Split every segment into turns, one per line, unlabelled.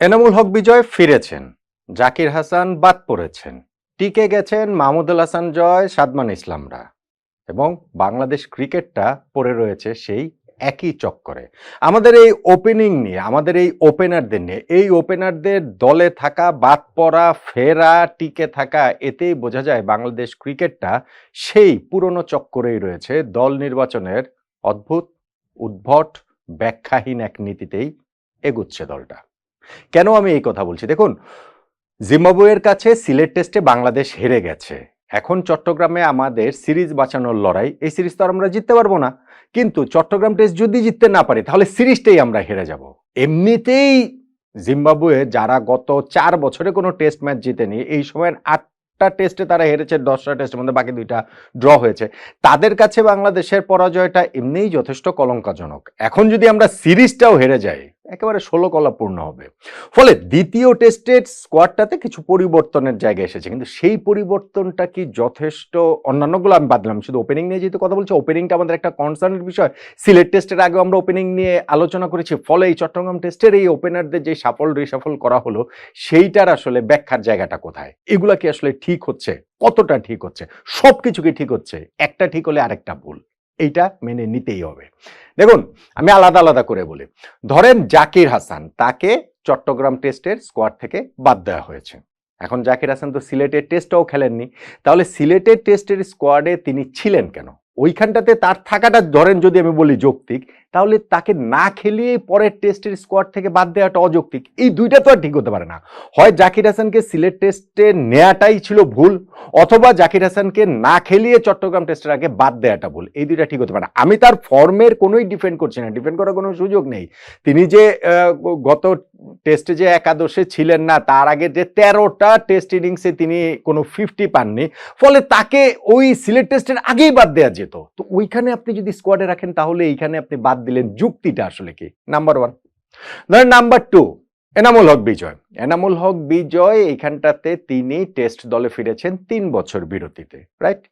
এনামুল হক বিজয় ফিরেছেন। জাকির হাসান বাদ পড়েছেন। টিকে গেছেন মাহমুদুল হাসান জয়, সাদমান ইসলামরা। এবং বাংলাদেশ ক্রিকেটটা পড়ে রয়েছে সেই একই চক্করে। আমাদের এই ওপেনিং নিয়ে, আমাদের এই ওপেনারদের নিয়ে, এই ওপেনারদের দলে থাকা, বাদ পড়া, ফেরা, টিকে থাকা, এতেই বোঝা যায় বাংলাদেশ ক্রিকেটটা সেই পুরনো চক্করেই রয়েছে। দল নির্বাচনের অদ্ভুত, উদ্ভট, ব্যাখ্যাহীন এক নীতিতেই এগুচ্ছে দলটা। কেন আমি এই কথা বলছি? দেখুন, জিম্বাবুয়ের কাছে সিলেট টেস্টে বাংলাদেশ হেরে গেছে। এখন চট্টগ্রামে আমাদের সিরিজ বাঁচানোর লড়াই, এই সিরিজ তো আর আমরা জিততে পারব না। কিন্তু চট্টগ্রাম টেস্ট যদি জিততে না পারি, তাহলে সিরিজটাই আমরা হেরে যাব। এমনিতেই জিম্বাবুয়ে যারা গত চার বছরে কোনো টেস্ট ম্যাচ জিতেনি, এই সময়ের আটটা টেস্টে তারা হেরেছে, দশটা টেস্টের মধ্যে বাকি দুইটা ড্র হয়েছে। তাদের কাছে বাংলাদেশের পরাজয়টা এমনিই যথেষ্ট কলঙ্কাজনক। এখন যদি আমরা সিরিজটাও হেরে যাই একেবারে ষোলো কলা পূর্ণ হবে। ফলে দ্বিতীয় টেস্টের স্কোয়াডটাতে কিছু পরিবর্তনের জায়গা এসেছে। কিন্তু সেই পরিবর্তনটা কি যথেষ্ট? অন্যান্যগুলো আমি বাদলাম শুধু ওপেনিং নিয়ে যেহেতু কথা বলছি ওপেনিংটা আমাদের একটা কনসার্নের বিষয়। সিলেট টেস্টের আগে আমরা ওপেনিং নিয়ে আলোচনা করেছি। ফলে এই চট্টগ্রাম টেস্টের এই ওপেনারদের যে সাফল রিসাফল করা হলো, সেইটার আসলে ব্যাখ্যার জায়গাটা কোথায়? এগুলা কি আসলে ঠিক হচ্ছে? কতটা ঠিক হচ্ছে? সব কিছু কি ঠিক হচ্ছে? একটা ঠিক হলে আরেকটা ভুল। এইটা মেনে নিতেই হবে। দেখুন, আমি আলাদা আলাদা করে বলি। ধরেন জাকির হাসান, তাকে চট্টগ্রাম টেস্টের স্কোয়াড থেকে বাদ দেওয়া হয়েছে। এখন জাকির হাসান তো সিলেটের টেস্টটাও খেলেননি। তাহলে সিলেটের টেস্টের স্কোয়াডে তিনি ছিলেন কেন? ওইখানটাতে তার থাকাটা, ধরেন যদি আমি বলি যৌক্তিক তাহলে তাকে না খেলিয়ে পরের টেস্টের স্কোয়াড থেকে বাদ দেওয়াটা অযৌক্তিক। এই দুইটা তো আর ঠিক হতে পারে না। হয় জাকির হাসানকে সিলেট টেস্টে নেওয়াটাই ছিল ভুল, অথবা জাকির হাসানকে না খেলিয়ে চট্টগ্রাম টেস্টের আগে বাদ দেওয়াটা ভুল। এই দুইটা ঠিক হতে পারে না। আমি তার ফর্মের কোনোই ডিফেন্ড করছি না। ডিফেন্ড করার কোনো সুযোগ নেই। তিনি যে গত টেস্টে যে একাদশে ছিলেন না, তার আগে যে তেরোটা টেস্ট ইনিংসে তিনি কোনো ফিফটি পাননি, ফলে তাকে ওই সিলেট টেস্টের আগেই বাদ দেওয়া যেত। তো ওইখানে আপনি যদি স্কোয়াডে রাখেন, তাহলে এইখানে আপনি বাদ দিলেন যুক্তিটা আসলে কি? নাম্বার ওয়ান ধরেন নাম্বার টু এনামুল হক বিজয়। এনামুল হক বিজয় এইখানটাতে তিনি টেস্ট দলে ফিরেছেন তিন বছর বিরতিতে রাইট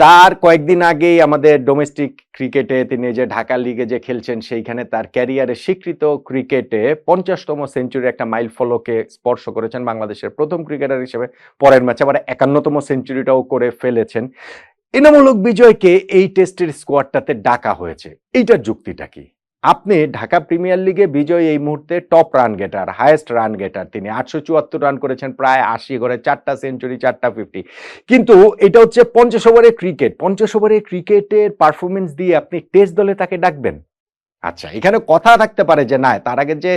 তার কয়েকদিন আগেই আমাদের ডোমেস্টিক ক্রিকেটে তিনি যে ঢাকা লিগে যে খেলছেন, সেইখানে তার ক্যারিয়ারে স্বীকৃত ক্রিকেটে পঞ্চাশতম সেঞ্চুরি একটা মাইল ফলকে স্পর্শ করেছেন বাংলাদেশের প্রথম ক্রিকেটার হিসেবে। পরের ম্যাচে আবার একান্নতম সেঞ্চুরিটাও করে ফেলেছেন। এনামুল হক বিজয়কে এই টেস্টের স্কোয়াডটাতে ডাকা হয়েছে। এইটার যুক্তিটা কি? আপনি ঢাকা প্রিমিয়ার লিগে বিজয় এই মুহূর্তে top run getter, highest run getter. তিনি আটশো চুয়াত্তর রান করেছেন, প্রায় আশি ঘরে চারটা সেঞ্চুরি, চারটা ফিফটি। কিন্তু এটা হচ্ছে পঞ্চাশ ওভারের ক্রিকেট। পঞ্চাশ ওভারের ক্রিকেটের পারফরমেন্স দিয়ে আপনি টেস্ট দলে তাকে ডাকবেন? আচ্ছা এখানে কথা থাকতে পারে যে না, তার আগে যে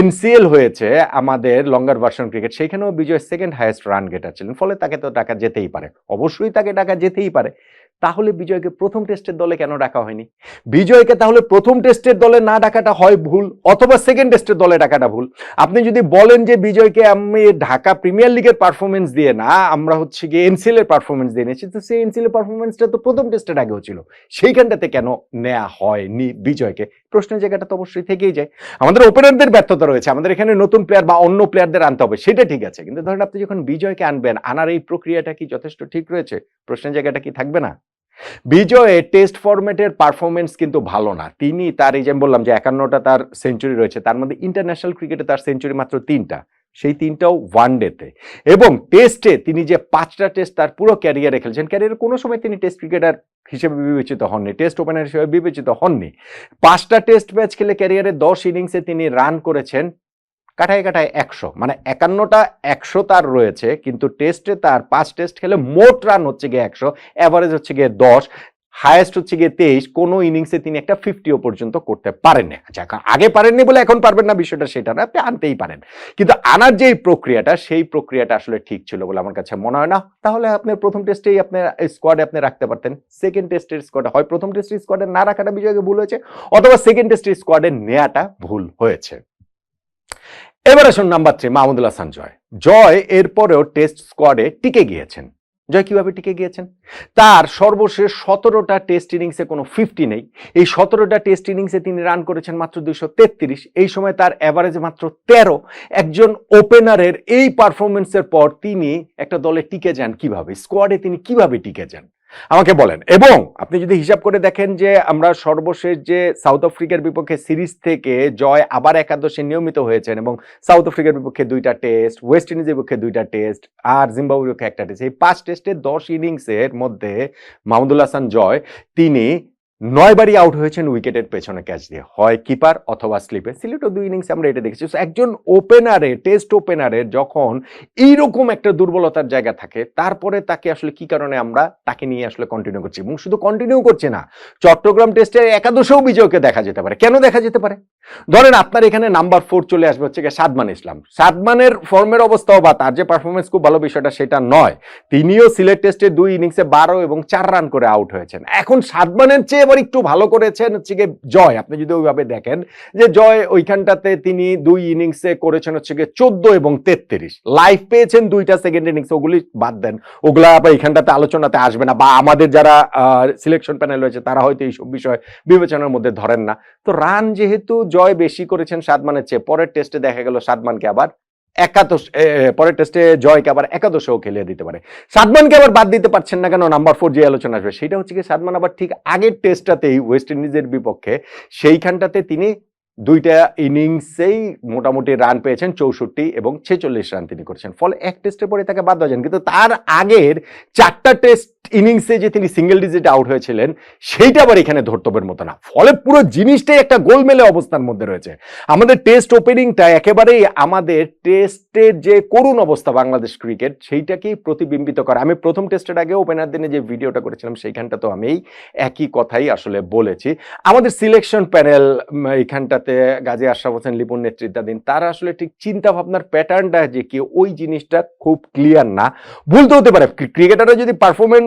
এনসিএল হয়েছে আমাদের লঙ্গার ভার্সন ক্রিকেট সেখানেও Vijay second highest run getter ছিলেন, ফলে তাকে তো টাকা যেতেই পারে। অবশ্যই তাকে টাকা যেতেই পারে। তাহলে বিজয়কে প্রথম টেস্টের দলে কেন ডাকা হয়নি? বিজয়কে তাহলে প্রথম টেস্টের দলে না ডাকাটা হয় ভুল অথবা সেকেন্ড টেস্টের দলে ডাকাটা ভুল? আপনি যদি বলেন যে বিজয়কে আমি ঢাকা প্রিমিয়ার লিগের পারফরমেন্স দিয়ে না, আমরা হচ্ছে গিয়ে এনসিএল এর পারফরমেন্স দিয়ে নিয়েছি। তো সেই এনসিএল এর পারফরমেন্সটা তো প্রথম টেস্টের আগেও ছিল সেইখানটাতে কেন নেওয়া হয়নি বিজয়কে? প্রশ্নের জায়গাটা তো অবশ্যই থেকেই যায়। আমাদের ওপেনারদের ব্যর্থতা রয়েছে। আমাদের এখানে নতুন প্লেয়ার বা অন্য প্লেয়ারদের আনতে হবে, সেটা ঠিক আছে। কিন্তু ধরেন আপনি যখন বিজয়কে আনবেন, আনার এই প্রক্রিয়াটা কি যথেষ্ট ঠিক রয়েছে? প্রশ্নের জায়গাটা কি থাকবে না? বিজয়ে টেস্ট ফরম্যাটের পারফরমেন্স কিন্তু ভালো না। তিনি তার এই যে আমি বললাম যে একান্নটা তার সেঞ্চুরি রয়েছে, তার মধ্যে ইন্টারন্যাশনাল ক্রিকেটে তার সেঞ্চুরি মাত্র তিনটা। সেই তিনটাও ওয়ান ডেতে এবং টেস্টে তিনি যে পাঁচটা টেস্ট তার পুরো ক্যারিয়ারে খেলছেন ক্যারিয়ারে কোনো সময় তিনি টেস্ট ক্রিকেটার হিসেবে বিবেচিত হননি টেস্ট ওপেনার হিসেবে বিবেচিত হননি। পাঁচটা টেস্ট ম্যাচ খেলে ক্যারিয়ারে দশ ইনিংসে তিনি রান করেছেন কাটায় কাটায় একশো। মানে একান্নটা একশো তার রয়েছে, কিন্তু টেস্টে তার পাঁচ টেস্ট খেলে মোট রান হচ্ছে গিয়ে একশো অ্যাভারেজ হচ্ছে গিয়ে দশ হায়েস্ট হচ্ছে গিয়ে তেইশ। কোনো ইনিংসে তিনি একটা ফিফটিও পর্যন্ত করতে পারেননি। আচ্ছা আগে পারেননি বলে এখন পারবেন না বিষয়টা সেটা না, আপনি আনতেই পারেন। কিন্তু আনার যেই প্রক্রিয়াটা, সেই প্রক্রিয়াটা আসলে ঠিক ছিল বলে আমার কাছে মনে হয় না। তাহলে আপনি প্রথম টেস্টেই আপনার স্কোয়াডে আপনি রাখতে পারতেন। সেকেন্ড টেস্টের স্কোয়াডে হয়, প্রথম টেস্টের স্কোয়াডে না রাখাটা বিজয়কে ভুল হয়েছে, অথবা সেকেন্ড টেস্টের স্কোয়াডে নেওয়াটা ভুল হয়েছে। এবার আসুন নাম্বার থ্রি মাহমুদুল হাসান জয়। জয় এরপরেও টেস্ট স্কোয়াডে টিকে গিয়েছেন। জয় কীভাবে টিকে গিয়েছেন? তার সর্বশেষ সতেরোটা টেস্ট ইনিংসে কোনো ফিফটি নেই। এই সতেরোটা টেস্ট ইনিংসে তিনি রান করেছেন মাত্র তেত্রিশ। এই সময় তার অ্যাভারেজ মাত্র তেরো। একজন ওপেনারের এই পারফরমেন্সের পর তিনি একটা দলে টিকে যান কীভাবে? স্কোয়াডে তিনি কীভাবে টিকে যান? আমাকে বলেন। এবং আপনি যদি হিসাব করে দেখেন যে আমরা সর্বশেষ যে সাউথ আফ্রিকার বিপক্ষে সিরিজ থেকে জয় আবার একাদশে নিয়মিত হয়েছেন এবং সাউথ আফ্রিকার বিপক্ষে দুইটা টেস্ট, ওয়েস্ট ইন্ডিজের বিপক্ষে দুইটা টেস্ট আর জিম্বাবুয়ের বিপক্ষে একটা টেস্ট এই পাঁচ টেস্টের দশ ইনিংসের মধ্যে মাহমুদুল হাসান জয়, তিনি নয়বারই আউট হয়েছেন উইকেটের পেছনে ক্যাচ দিয়ে। হয় কিপার অথবা স্লিপে সিলেটও দুই ইনিংসে আমরা এটা দেখেছি। একজন ওপেনারে টেস্ট ওপেনারে যখন এইরকম একটা দুর্বলতার জায়গা থাকে, তারপরে তাকে আসলে কি কারণে আমরা তাকে নিয়ে আসলে কন্টিনিউ করছি? এবং শুধু কন্টিনিউ করছে না, চট্টগ্রাম টেস্টে একাদশেও বিজয়কে দেখা যেতে পারে। কেন দেখা যেতে পারে? ধরেন আপনার এখানে নাম্বার ফোর চলে আসবে হচ্ছে সাদমান ইসলাম। সাদমানের ফর্মের অবস্থাও বা তার যে পারফরমেন্স খুব ভালো বিষয়টা সেটা নয়। তিনিও সিলেট টেস্টে দুই ইনিংসে বারো এবং চার রান করে আউট হয়েছেন। এখন সাদমানের চেয়ে এবার একটু ভালো করেছেন হচ্ছে গিয়ে জয়। আপনি যদি ওইভাবে দেখেন যে জয় ওইখানটাতে তিনি দুই ইনিংসে করেছেন হচ্ছে গিয়ে চোদ্দ এবং তেত্রিশ। লাইফ পেয়েছেন দুইটা সেকেন্ড ইনিংস ওগুলি বাদ দেন। ওগুলা আবার এখানটাতে আলোচনাতে আসবে না বা আমাদের যারা সিলেকশন প্যানেল রয়েছে, তারা হয়তো এইসব বিষয় বিবেচনার মধ্যে ধরেন না। তো রান যেহেতু জয় বেশি করেছেন সাদমানের চেয়ে, পরের টেস্টে দেখা গেল সাদমানকে আবার একাদশ পরের টেস্টে জয়কে আবার একাদশেও খেলিয়ে দিতে পারে। সাদমানকে আবার বাদ দিতে পারছেন না কেন? নাম্বার ফোর যে আলোচনা আসবে, সেটা হচ্ছে কি সাদমান আবার ঠিক আগের টেস্টটাতেই ওয়েস্ট ইন্ডিজের বিপক্ষে সেইখানটাতে তিনি দুইটা ইনিংসেই মোটামুটি রান পেয়েছেন, চৌষট্টি এবং ছেচল্লিশ রান তিনি করেছেন। ফলে এক টেস্টের পরে তাকে বাদ দেওয়া যান কিন্তু তার আগের চারটা টেস্ট ইনিংসে যে তিনি সিঙ্গেল ডিজিট আউট হয়েছিলেন, সেইটা আবার এখানে ধর্তব্যের মতো না। ফলে পুরো জিনিসটাই একটা গোলমেলে অবস্থার মধ্যে রয়েছে। আমাদের টেস্ট ওপেনিংটা একেবারেই আমাদের টেস্টের যে করুণ অবস্থা বাংলাদেশ ক্রিকেট সেইটাকেই প্রতিবিম্বিত করে। আমি প্রথম টেস্টের আগে ওপেনার দিনে যে ভিডিওটা করেছিলাম সেইখানটা তো আমি একই কথাই আসলে বলেছি। আমাদের সিলেকশন প্যানেল এইখানটাতে গাজী আশরাফ হোসেন লিপুন নেতৃত্বাধীন, তারা আসলে ঠিক চিন্তা ভাবনার প্যাটার্নটা যে কি, ওই জিনিসটা খুব ক্লিয়ার না। ভুলতে হতে পারে। ক্রিকেটাররা যদি পারফরমেন্স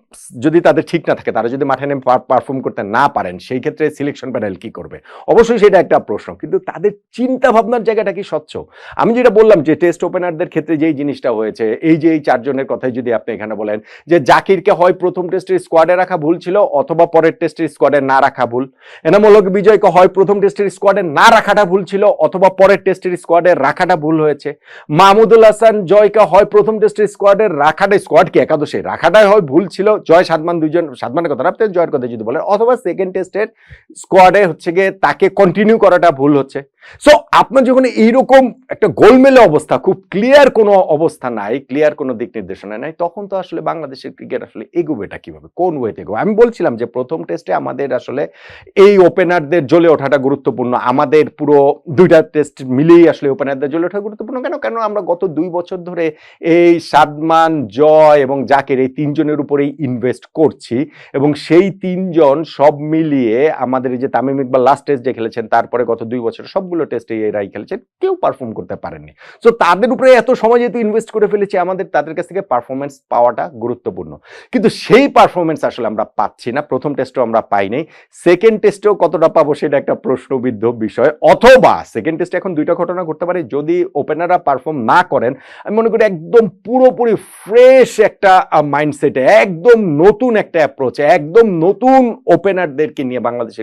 যদি তাদের ঠিক না থাকে, তারা যদি মাঠে নেমে পারফর্ম করতে না পারেন, সেই ক্ষেত্রে সিলেকশন প্যানেল কি করবে? অবশ্যই সেটা একটা প্রশ্ন, কিন্তু তাদের চিন্তা ভাবনার জায়গাটা কি স্বচ্ছ? আমি যেটা বললাম যে টেস্ট ওপেনারদের ক্ষেত্রে যেই জিনিসটা হয়েছে, এই যে এই চারজনের কথাই যদি আপনি এখানে বলেন, যে জাকিরকে হয় প্রথম টেস্টের স্কোয়াডে রাখা ভুল ছিল, অথবা পরের টেস্টের স্কোয়াডে না রাখা ভুল। এনামূলক বিজয়কে হয় প্রথম টেস্টের স্কোয়াডে না রাখাটা ভুল ছিল, অথবা পরের টেস্টের স্কোয়াডে রাখাটা ভুল হয়েছে। মাহমুদুল হাসান জয়কে হয় প্রথম টেস্টের স্কোয়াডে রাখাটা স্কোয়াড কি একাদশে? রাখাটাই হয় ভুল ছিল জয় সাদমান দুইজন সাদমানের কথা আপনি জয়ের কথা যদি বলেন, অথবা সেকেন্ড টেস্টের স্কোয়াডে হচ্ছে গিয়ে তাকে কন্টিনিউ করাটা ভুল হচ্ছে। সো আপনার যখন এইরকম একটা গোলমেলে অবস্থা, খুব ক্লিয়ার কোনো অবস্থা নাই ক্লিয়ার কোনো দিক নির্দেশনা নাই, তখন তো আসলে বাংলাদেশের ক্রিকেট আসলে এগোবেটা কীভাবে? কোন ওয়েতে এগোবে? আমি বলছিলাম যে প্রথম টেস্টে আমাদের আসলে এই ওপেনারদের জ্বলে ওঠাটা গুরুত্বপূর্ণ। আমাদের পুরো দুইটা টেস্ট মিলিয়ে আসলে ওপেনারদের জ্বলে ওঠা গুরুত্বপূর্ণ। কেন? কেন? আমরা গত দুই বছর ধরে এই সাদমান, জয় এবং জাকের এই তিনজনের উপরেই ইনভেস্ট করছি এবং সেই তিনজন সব মিলিয়ে আমাদের এই যে তামিম ইকবাল লাস্ট টেস্ট যে খেলেছেন, তারপরে গত দুই বছর সবগুলো টেস্টে এরাই খেলেছেন, কেউ পারফর্ম করতে পারেননি। সো তাদের উপরে এত সময় যেহেতু ইনভেস্ট করে ফেলেছি আমাদের, তাদের কাছ থেকে পারফরমেন্স পাওয়াটা গুরুত্বপূর্ণ। কিন্তু সেই পারফরমেন্স আসলে আমরা পাচ্ছি না, প্রথম টেস্টও আমরা পাইনি সেকেন্ড টেস্টেও কতটা পাবো সেটা একটা প্রশ্নবিদ্ধ বিষয়। অথবা সেকেন্ড টেস্টে এখন দুইটা ঘটনা ঘটতে পারে, যদি ওপেনাররা পারফর্ম না করেন, আমি মনে করি একদম পুরোপুরি ফ্রেশ একটা মাইন্ডসেটে একদম নতুন একটা অ্যাপ্রোচে একদম নতুন ওপেনারদেরকে নিয়ে বাংলাদেশের